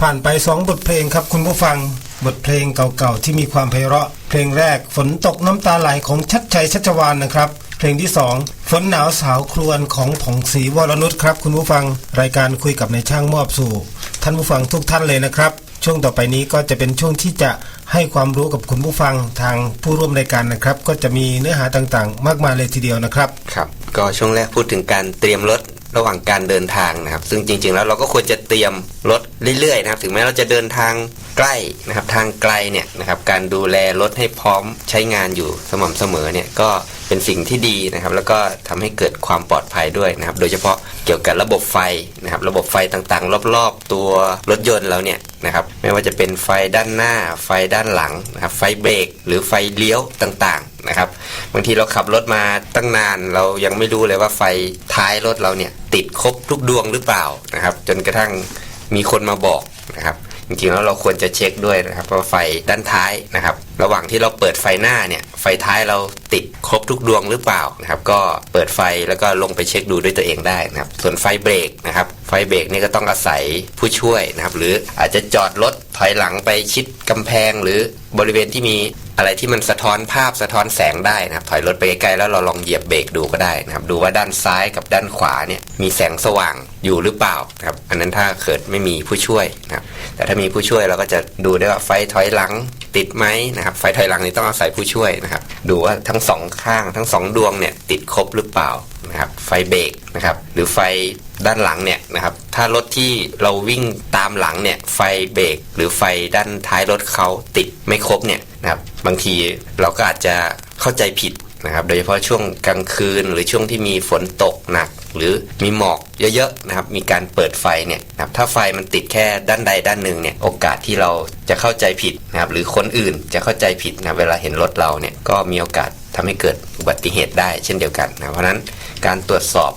ผ่านไปสองบทเพลงครับคุณผู้ฟัง บทเพลงเก่าๆที่มีความไพเราะ เพลงแรกฝนตกน้ำตาไหลของชัดชัยชัชวานนะครับ เพลงที่สองฝนหนาวสาวครวญของผองศรีวรนุชครับคุณผู้ฟังรายการคุยกับนายช่างมอบสู่ ท่านผู้ฟังทุกท่านเลยนะครับ ช่วงต่อไปนี้ก็จะเป็นช่วงที่จะให้ความรู้กับคุณผู้ฟังทางผู้ร่วมรายการนะครับ ก็จะมีเนื้อหาต่างๆ มากมายเลยทีเดียวนะครับครับ ก็ช่วงแรกพูดถึงการเตรียมรถ ระหว่างการเดินทางนะครับ ซึ่งจริง ๆ แล้วเราก็ควรจะเตรียมรถเรื่อยๆนะครับ ถึงแม้เราจะเดินทางใกล้นะครับ ทางไกลเนี่ยนะครับ การดูแลรถให้พร้อมใช้งานอยู่สม่ำเสมอเนี่ยก็ เป็นสิ่งที่ดีนะครับ แล้วก็ทำให้เกิดความปลอดภัยด้วยนะครับ โดยเฉพาะเกี่ยวกับระบบไฟนะครับ ระบบไฟต่างๆ รอบๆ ตัวรถยนต์เราเนี่ยนะครับ ไม่ว่าจะเป็นไฟด้านหน้า ไฟด้านหลังนะครับ ไฟเบรกหรือไฟเลี้ยวต่างๆนะครับ บางทีเราขับรถมาตั้งนานเรายังไม่รู้เลยว่าไฟท้ายรถเราเนี่ยติดครบทุกดวงหรือเปล่านะครับ จนกระทั่งมีคนมาบอกนะครับ จริงๆแล้วเราควรจะเช็คด้วยนะครับว่าไฟด้านท้ายนะครับ ระหว่างที่เราเปิดไฟหน้าเนี่ยไฟท้ายเราติดครบทุกดวงหรือเปล่านะครับ ก็เปิดไฟแล้วก็ลงไปเช็คดูด้วยตัวเองได้นะครับ ส่วนไฟเบรกนะครับไฟเบรกนี่ก็ต้องอาศัยผู้ช่วยนะครับ หรืออาจจะจอดรถถอยหลังไปชิดกำแพง หรือบริเวณที่มี อะไรที่มันสะท้อนภาพสะท้อนแสงได้นะครับถอยรถไปใกล้ๆแล้วเราลองเหยียบเบรกดูก็ได้นะครับ ดูว่าด้านซ้ายกับด้านขวาเนี่ยมีแสงสว่างอยู่หรือเปล่านะครับอันนั้นถ้าเกิดไม่มีผู้ช่วยนะครับแต่ถ้ามีผู้ช่วยเราก็จะดูได้ว่าไฟถอยหลังติดไหมนะครับ ไฟถอยหลังนี่ต้องอาศัยผู้ช่วยนะครับ ดูว่าทั้งสองข้างทั้งสองดวงเนี่ยติดครบหรือเปล่านะครับไฟเบรกนะครับหรือไฟด้านหลังเนี่ยนะครับถ้ารถที่เราวิ่งตามหลังเนี่ยไฟเบรกหรือไฟด้านท้ายรถเขาติดไม่ครบเนี่ย บางทีเราก็อาจจะเข้าใจผิดนะครับ โดยเฉพาะช่วงกลางคืน หรือช่วงที่มีฝนตกหนัก หรือมีหมอกเยอะๆนะครับ มีการเปิดไฟเนี่ยนะครับถ้าไฟมันติดแค่ด้านใดด้านหนึ่งเนี่ยโอกาสที่เราจะเข้าใจผิดนะครับ หรือคนอื่นจะเข้าใจผิดนะเวลาเห็นรถเราเนี่ยก็มีโอกาสทำให้เกิดอุบัติเหตุได้เช่นเดียวกันนะเพราะฉะนั้นการตรวจสอบ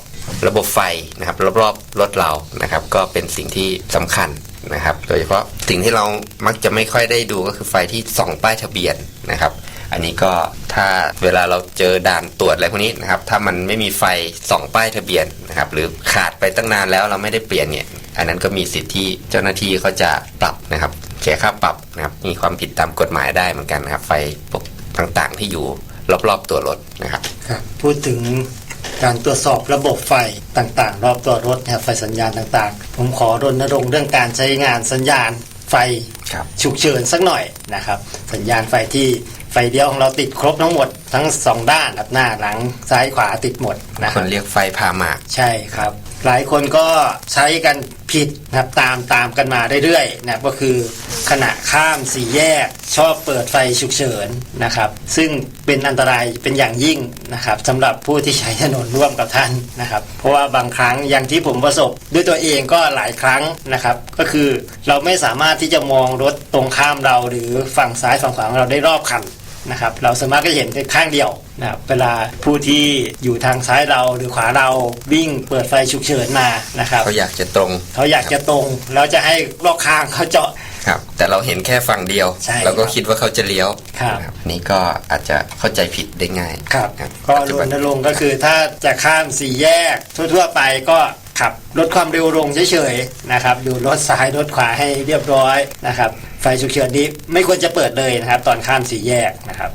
ระบบไฟนะครับรอบๆรถเรานะครับ ก็เป็นสิ่งที่สำคัญ นะครับ โดยเฉพาะสิ่งที่เรามักจะไม่ค่อยได้ดูก็คือไฟที่ส่องป้ายทะเบียนนะครับ อันนี้ก็ถ้าเวลาเราเจอด่านตรวจอะไรพวกนี้นะครับ ถ้ามันไม่มีไฟส่องป้ายทะเบียนนะครับ หรือขาดไปตั้งนานแล้วเราไม่ได้เปลี่ยนเนี่ย อันนั้นก็มีสิทธิ์ที่เจ้าหน้าที่เขาจะปรับนะครับ เสียค่าปรับนะครับ มีความผิดตามกฎหมายได้เหมือนกันนะครับ ไฟพวกต่างๆที่อยู่รอบๆตัวรถนะครับ พูดถึง การตรวจสอบระบบไฟต่างๆ รอบตัวรถนะครับไฟสัญญาณต่างๆ ผมขอรณรงค์เรื่องการใช้งานสัญญาณไฟฉุกเฉินสักหน่อยนะครับ สัญญาณไฟที่ไฟเดียวของเราติดครบทั้งหมด ทั้งสองด้านครับหน้าหลังซ้ายขวาติดหมดนะคครับนเรียกไฟพาหมาก ใช่ครับ หลายคนก็ใช้กันผิดนะครับตามตามกันมาเรื่อยๆนะครับก็คือขณะข้ามสี่แยกชอบเปิดไฟฉุกเฉินนะครับ ซึ่งเป็นอันตรายเป็นอย่างยิ่งนะครับสำหรับผู้ที่ใช้ถนนร่วมกับท่านนะครับ เพราะว่าบางครั้งอย่างที่ผมประสบ ด้วยตัวเองก็หลายครั้งนะครับ ก็คือเราไม่สามารถที่จะมองรถตรงข้ามเราหรือฝั่งซ้ายฝั่งขวาของเราได้รอบคัน นะครับเราสามารถก็เห็นแค่ข้างเดียวนะครับเวลาผู้ที่อยู่ทางซ้ายเราหรือขวาเราวิ่งเปิดไฟฉุกเฉินมานะครับเขาอยากจะตรง เขาอยากจะตรงแล้วจะให้รอบข้างเขาเจาะครับแต่เราเห็นแค่ฝั่งเดียวใช่เราก็ครับคิดว่าเขาจะเลี้ยวครับนะอันนี้ก็อาจจะเข้าใจผิดได้ง่ายครับครับก็ปัจจุรบันณรงค์ก็คือถ้าจะข้ามสี่แยกทั่วๆไปก็ขับลดความเร็วลงเฉยๆนะครับดูรถซ้ายรถขวาให้เรียบร้อยนะครับ ไฟฉุกเฉินนี้ไม่ควรจะเปิดเลยนะครับ ตอนข้ามสี่แยกนะครับ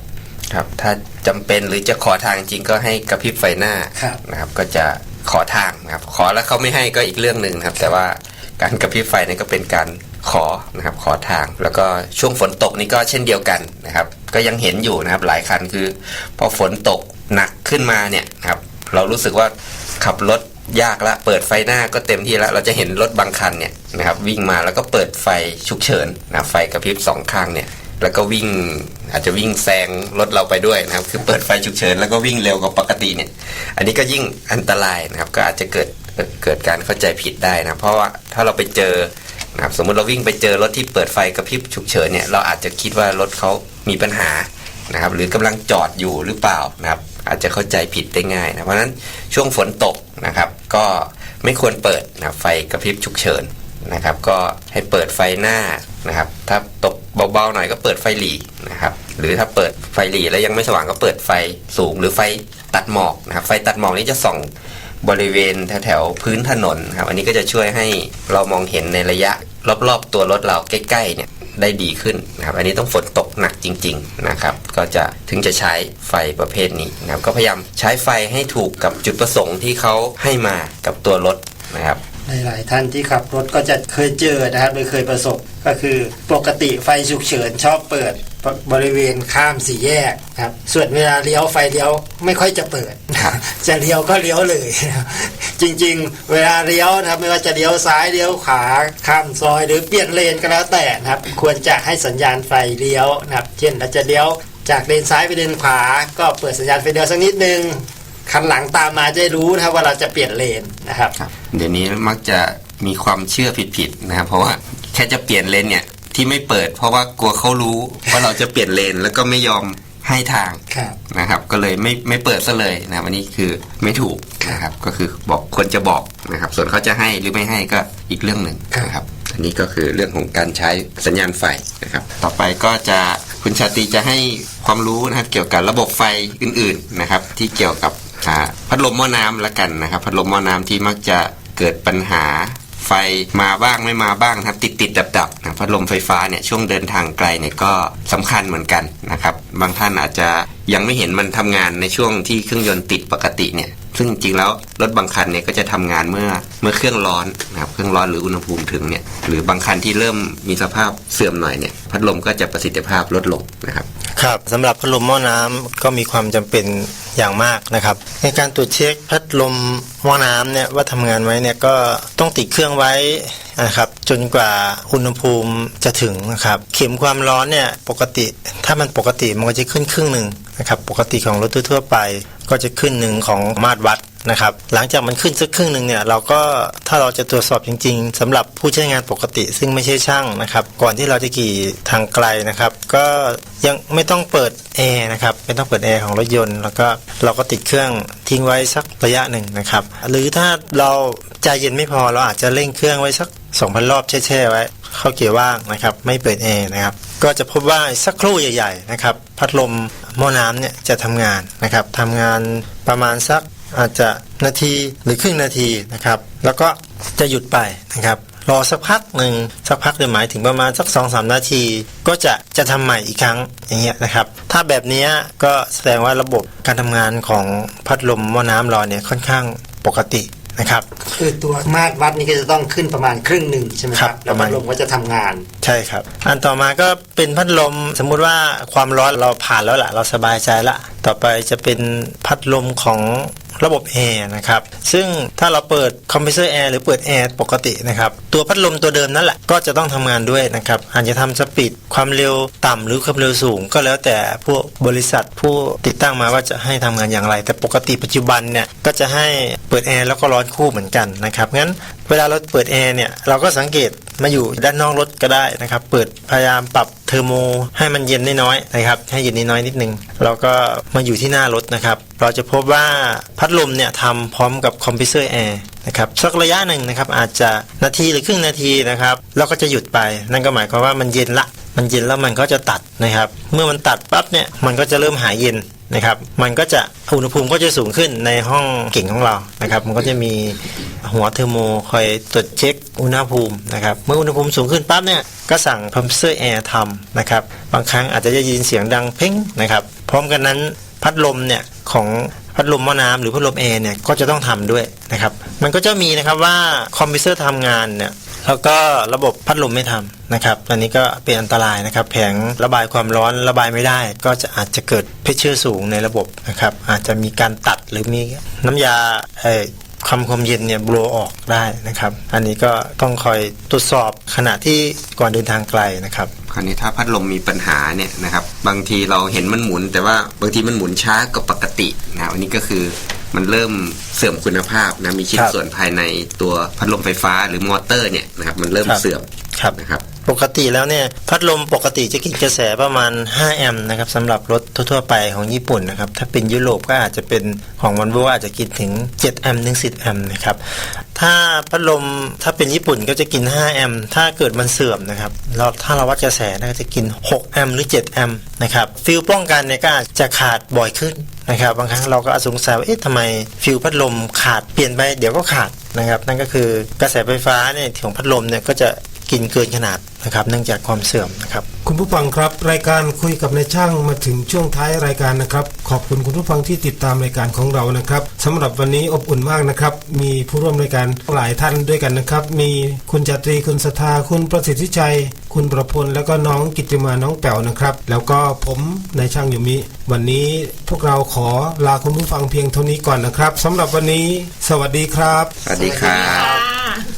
ครับถ้าจำเป็นหรือจะขอทางจริงก็ให้กระพริบไฟหน้าครับนะครับ ก็จะขอทางนะครับ ขอแล้วเขาไม่ให้ก็อีกเรื่องหนึ่งนะครับ แต่ว่าการกระพริบไฟนี่ก็เป็นการขอนะครับขอทาง แล้วก็ช่วงฝนตกนี่ก็เช่นเดียวกันนะครับ ก็ยังเห็นอยู่นะครับหลายคันคือ พอฝนตกหนักขึ้นมาเนี่ยนะครับ เรารู้สึกว่าขับรถ ยากละเปิดไฟหน้าก็เต็มที่แล้ว เราจะเห็นรถบางคันเนี่ยนะครับวิ่งมาแล้วก็เปิดไฟฉุกเฉินนะไฟกระพริบสองข้างเนี่ยแล้วก็วิ่งอาจจะวิ่งแซงรถเราไปด้วยนะครับ คือเปิดไฟฉุกเฉินแล้วก็วิ่งเร็วกว่าปกติเนี่ย อันนี้ก็ยิ่งอันตรายนะครับ ก็อาจจะเกิดเกิดการเข้าใจผิดได้นะเพราะว่าถ้าเราไปเจอนะครับสมมุติเราวิ่งไปเจอรถที่เปิดไฟกระพริบฉุกเฉินเนี่ยเราอาจจะคิดว่ารถเขามีปัญหานะครับ หรือกำลังจอดอยู่หรือเปล่านะครับ อาจจะเข้าใจผิดได้ง่ายนะเพราะฉะนั้นช่วงฝนตกนะครับ ก็ไม่ควรเปิดนะไฟกระพริบฉุกเฉินนะครับ ก็ให้เปิดไฟหน้านะครับ ถ้าตกเบาๆหน่อยก็เปิดไฟหลีนะครับ หรือถ้าเปิดไฟหลีแล้วยังไม่สว่างก็เปิดไฟสูง หรือไฟตัดหมอกนะครับไฟตัดหมอกนี้จะส่องบริเวณแถวๆพื้นถนนครับอันนี้ก็จะช่วยให้เรามองเห็นในระยะรอบๆตัวรถเราใกล้ๆเนี่ย ได้ดีขึ้นนะครับอันนี้ต้องฝนตกหนักจริงๆนะครับก็จะถึงจะใช้ไฟประเภทนี้นะครับก็พยายามใช้ไฟให้ถูกกับจุดประสงค์ที่เขาให้มากับตัวรถนะครับหลาย ๆ ท่านที่ขับรถก็จะเคยเจอนะครับหรือเคยประสบก็คือปกติไฟฉุกเฉินชอบเปิดบริเวณข้ามสี่แยกนะครับส่วนเวลาเลี้ยวไฟเลี้ยวไม่ค่อยจะเปิดครับจะเลี้ยวก็เลี้ยวเลยนะครับ จริง ๆ เวลาเลี้ยวนะครับไม่ว่าจะเลี้ยวซ้ายเลี้ยวขวาข้ามซอย หรือเปลี่ยนเลนก็แล้วแต่นะครับ ควรจะให้สัญญาณไฟเลี้ยวนะครับ เช่นเราจะเลี้ยวจากเลนซ้ายไปเลนขวา ก็เปิดสัญญาณไฟเลี้ยวสักนิดนึงคันหลังตามมาจะได้รู้นะครับว่าเราจะเปลี่ยนเลนนะครับครับ เดี๋ยวนี้มักจะมีความเชื่อผิดๆนะครับ เพราะว่าแค่จะเปลี่ยนเลนเนี่ยที่ไม่เปิด เพราะว่ากลัวเขารู้ว่าเราจะเปลี่ยนเลนแล้วก็ไม่ยอมให้ทางครับนะครับ ก็เลยไม่ไม่เปิดซะเลยนะครับอันนี้คือไม่ถูก นะครับก็คือบอกควรจะบอกนะครับ ส่วนเขาจะให้หรือไม่ให้ก็อีกเรื่องหนึ่งนะครับอันนี้ก็คือเรื่องของการใช้สัญญาณไฟนะครับ ต่อไปก็จะคุณชาตรีจะให้ความรู้นะครับเกี่ยวกับระบบไฟอื่นๆนะครับ ที่เกี่ยวกับอ่าพัดลมหม้อน้ำละกันนะครับ พัดลมหม้อน้ำที่มักจะเกิดปัญหาไฟมาบ้างไม่มาบ้างนะครับติดติดดับดับๆนะพัดลมไฟฟ้าเนี่ยช่วงเดินทางไกลเนี่ยก็สำคัญเหมือนกันนะครับ บางท่านอาจจะยังไม่เห็นมันทำงานในช่วงที่เครื่องยนต์ติดปกติเนี่ย ซึ่งจริงๆแล้วรถบางคันเนี่ยก็จะทำงานเมื่อเมื่อเครื่องร้อนนะครับเครื่องร้อนหรืออุณหภูมิถึงเนี่ยหรือบางคันที่เริ่มมีสภาพเสื่อมหน่อยเนี่ยพัดลมก็จะประสิทธิภาพลดลงนะครับครับสำหรับพัดลมหม้อน้ำก็มีความจำเป็นอย่างมากนะครับ ในการตรวจเช็คพัดลมหม้อน้ำเนี่ยว่าทำงานไว้เนี่ยก็ต้องติดเครื่องไว้นะครับจนกว่าอุณหภูมิจะถึงนะครับ เข็มความร้อนเนี่ยปกติถ้ามันปกติมันก็จะขึ้นครึ่งหนึ่งนะครับปกติของรถทั่วๆไป ก็จะขึ้นหนึ่งของมาตรวัดนะครับ หลังจากมันขึ้นสักครึ่งหนึ่งเนี่ยเราก็ถ้าเราจะตรวจสอบจริง ๆสำหรับผู้ใช้งานปกติ ซึ่งไม่ใช่ช่างนะครับ ก่อนที่เราจะขี่ทางไกลนะครับ ก็ยังไม่ต้องเปิดแอร์นะครับไม่ต้องเปิดแอร์ของรถยนต์แล้วก็เราก็ติดเครื่องทิ้งไว้สักระยะหนึ่งนะครับ หรือถ้าเราใจเย็นไม่พอเราอาจจะเร่งเครื่องไว้สัก2,000 รอบแช่ๆไว้เข้าเกียร์ว่างนะครับ ไม่เปิดแอร์นะครับ ก็จะพบว่าสักครู่ใหญ่ ๆ นะครับ พัดลม หม้อน้ำเนี่ยจะทำงานนะครับทำงานประมาณสักอาจจะนาทีหรือครึ่งนาทีนะครับ แล้วก็จะหยุดไปนะครับ รอสักพักหนึ่งสักพักเดี๋ยหมายถึงประมาณสัก2อสนาที ก็จะจะทำใหม่อีกครั้งอย่างเงี้ยนะครับ ถ้าแบบนี้ก็แสดงว่าระบบการทำงานของพัดลมหม้อน้ำเราเนี่ยค่อนข้างปกติ นะครับ คือตัวมาตรวัดนี่ก็จะต้องขึ้นประมาณครึ่งหนึ่งใช่ไหมคครัรับบแล้ปวระมาพัณ ดลมก็จะทำงาน ใช่ครับ อันต่อมาก็เป็นพัดลมสมมุติว่าความร้อนเราผ่านแล้วล่ะ เราสบายใจละ ต่อไปจะเป็นพัดลมของ ระบบแอร์นะครับ ซึ่งถ้าเราเปิดคอมเพรสเซอร์แอร์หรือเปิดแอร์ปกตินะครับ ตัวพัดลมตัวเดิมนั่นแหละก็จะต้องทำงานด้วยนะครับ อาจจะทำสปีดความเร็วต่ำหรือความเร็วสูง ก็แล้วแต่พวกบริษัทผู้ติดตั้งมาว่าจะให้ทำงานอย่างไร แต่ปกติปัจจุบันเนี่ยก็จะให้เปิดแอร์แล้วก็ร้อนคู่เหมือนกันนะครับงั้นเวลาเราเปิดแอร์เนี่ยเราก็สังเกตมาอยู่ด้านนอกรถก็ได้นะครับ เปิดพยายามปรับ อร์โมให้มันเย็นน้อยๆนะครับให้เย็นน้อยๆนิดนึงแล้วก็มาอยู่ที่หน้ารถนะครับ เราจะพบว่าพัดลมเนี่ยทำพร้อมกับคอมเพรสเซอร์แอร์นะครับสักระยะหนึ่งนะครับอาจจะนาทีหรือครึ่งนาทีนะครับแล้วก็จะหยุดไป นั่นก็หมายความว่ามันเย็นละ มันเย็นแล้วมันก็จะตัดนะครับ เมื่อมันตัดปั๊บเนี่ยมันก็จะเริ่มหายเย็นนะครับมันก็จะอุณหภูมิก็จะสูงขึ้นในห้องเก่งของเรานะครับ มันก็จะมีหัวเทอร์โมคอยตรวจเช็คอุณหภูมินะครับเมื่ออุณหภูมิสูงขึ้นปั๊บเนี่ยก็สั่งคอมเพรสเซอร์แอร์ทำนะครับบางครั้งอาจจะได้ยินเสียงดังเพ่งนะครับพร้อมกันนั้นพัดลมเนี่ยของพัดลมหม้อน้ำหรือพัดลมแอร์เนี่ยก็จะต้องทำด้วยนะครับ มันก็จะมีนะครับว่าคอมเพรสเซอร์ทำงานเนี่ย แล้วก็ระบบพัดลมไม่ทำนะครับอันนี้ก็เป็นอันตรายนะครับ แผงระบายความร้อนระบายไม่ได้ ก็จะอาจจะเกิดเพชเชอร์สูงในระบบนะครับ อาจจะมีการตัดหรือมีน้ำยาเอ่อความความเย็นเนี่ยบลออกได้นะครับ อันนี้ก็ต้องคอยตรวจสอบขณะที่ก่อนเดินทางไกลนะครับ คราวนี้ถ้าพัดลมมีปัญหาเนี่ยนะครับ บางทีเราเห็นมันหมุน แต่ว่าบางทีมันหมุนช้ากว่าปกตินะอันนี้ก็คือ มันเริ่มเสื่อมคุณภาพนะมีชิ้นครับส่วนภายในตัวพัดลมไฟฟ้าหรือมอเตอร์เนี่ยนะครับมันเริ่มครับ เสื่อมครับ นะครับ ปกติแล้วเนี่ยพัดลมปกติจะกินกระแสประมาณ 5 แอมป์นะครับสำหรับรถทั่วๆไปของญี่ปุ่นนะครับถ้าเป็นยุโรปก็อาจจะเป็นของวันโวอาจจะกินถึง 7 แอมป์ถึง 10 แอมป์นะครับถ้าพัดลมถ้าเป็นญี่ปุ่นก็จะกิน 5 แอมป์ถ้าเกิดมันเสื่อมนะครับเราถ้าเราวัดกระแสนะก็จะกิน 6 แอมป์หรือ 7 แอมป์นะครับฟิลป้องกันเนี่ยก็อาจจะขาดบ่อยขึ้นนะครับบางครั้งเราก็สงสัยว่าเอ๊ะทำไมฟิลพัดลมขาดเปลี่ยนไปเดี๋ยวก็ขาดนะครับ นั่นก็คือกระแสไฟฟ้าเนี่ยของพัดลมเนี่ยก็จะ กินเกินขนาดนะครับเนื่องจากความเสื่อมนะครับคุณผู้ฟังครับ รายการคุยกับนายช่างมาถึงช่วงท้ายรายการนะครับ ขอบคุณคุณผู้ฟังที่ติดตามรายการของเรานะครับสำหรับวันนี้อบอุ่นมากนะครับ มีผู้ร่วมรายการหลายท่านด้วยกันนะครับ มีคุณจาตรีคุณสทธาคุณประสิทธิชัย คุณประพลแล้วก็น้องกิตติมาน้องแป๋วนะครับ แล้วก็ผมนายช่างอยู่มิวันนี้พวกเราขอลาคุณผู้ฟังเพียงเท่านี้ก่อนนะครับสำหรับวันนี้ สวัสดีครับ สวัสดีครับค่ะ